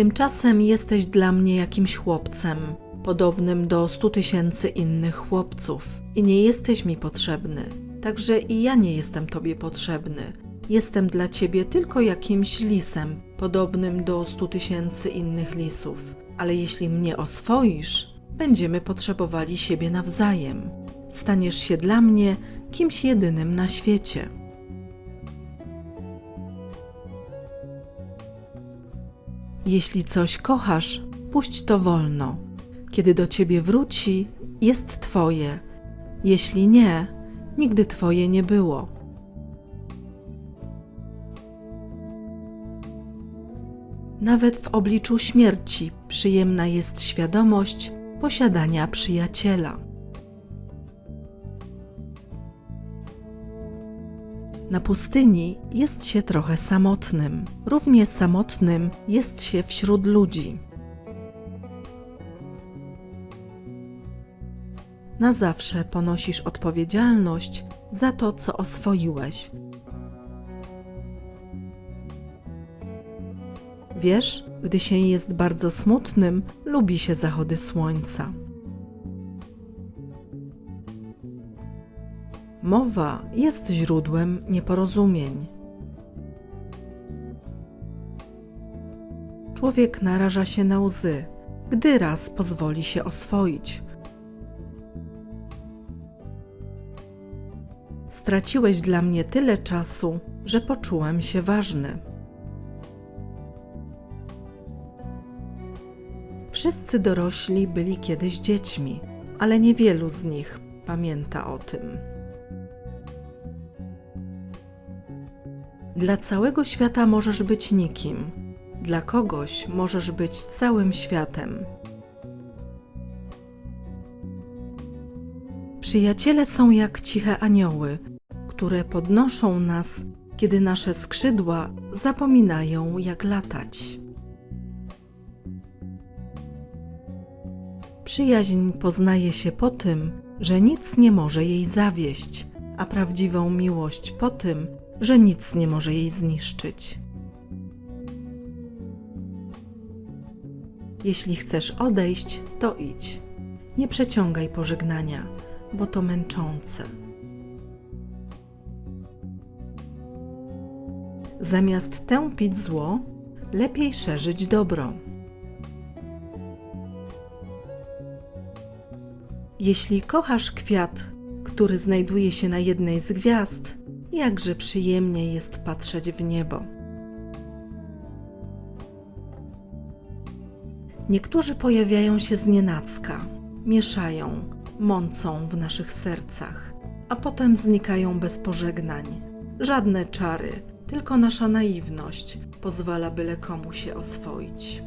Tymczasem jesteś dla mnie jakimś chłopcem, podobnym do stu tysięcy innych chłopców, i nie jesteś mi potrzebny. Także i ja nie jestem tobie potrzebny. Jestem dla ciebie tylko jakimś lisem, podobnym do stu tysięcy innych lisów. Ale jeśli mnie oswoisz, będziemy potrzebowali siebie nawzajem. Staniesz się dla mnie kimś jedynym na świecie. Jeśli coś kochasz, puść to wolno. Kiedy do ciebie wróci, jest twoje. Jeśli nie, nigdy twoje nie było. Nawet w obliczu śmierci przyjemna jest świadomość posiadania przyjaciela. Na pustyni jest się trochę samotnym. Równie samotnym jest się wśród ludzi. Na zawsze ponosisz odpowiedzialność za to, co oswoiłeś. Wiesz, gdy się jest bardzo smutnym, lubi się zachody słońca. Mowa jest źródłem nieporozumień. Człowiek naraża się na łzy, gdy raz pozwoli się oswoić. Straciłeś dla mnie tyle czasu, że poczułem się ważny. Wszyscy dorośli byli kiedyś dziećmi, ale niewielu z nich pamięta o tym. Dla całego świata możesz być nikim, dla kogoś możesz być całym światem. Przyjaciele są jak ciche anioły, które podnoszą nas, kiedy nasze skrzydła zapominają, jak latać. Przyjaźń poznaje się po tym, że nic nie może jej zawieść, a prawdziwą miłość po tym, że nic nie może jej zniszczyć. Jeśli chcesz odejść, to idź. Nie przeciągaj pożegnania, bo to męczące. Zamiast tępić zło, lepiej szerzyć dobro. Jeśli kochasz kwiat, który znajduje się na jednej z gwiazd, jakże przyjemnie jest patrzeć w niebo. Niektórzy pojawiają się znienacka, mieszają, mącą w naszych sercach, a potem znikają bez pożegnań. Żadne czary, tylko nasza naiwność pozwala byle komu się oswoić.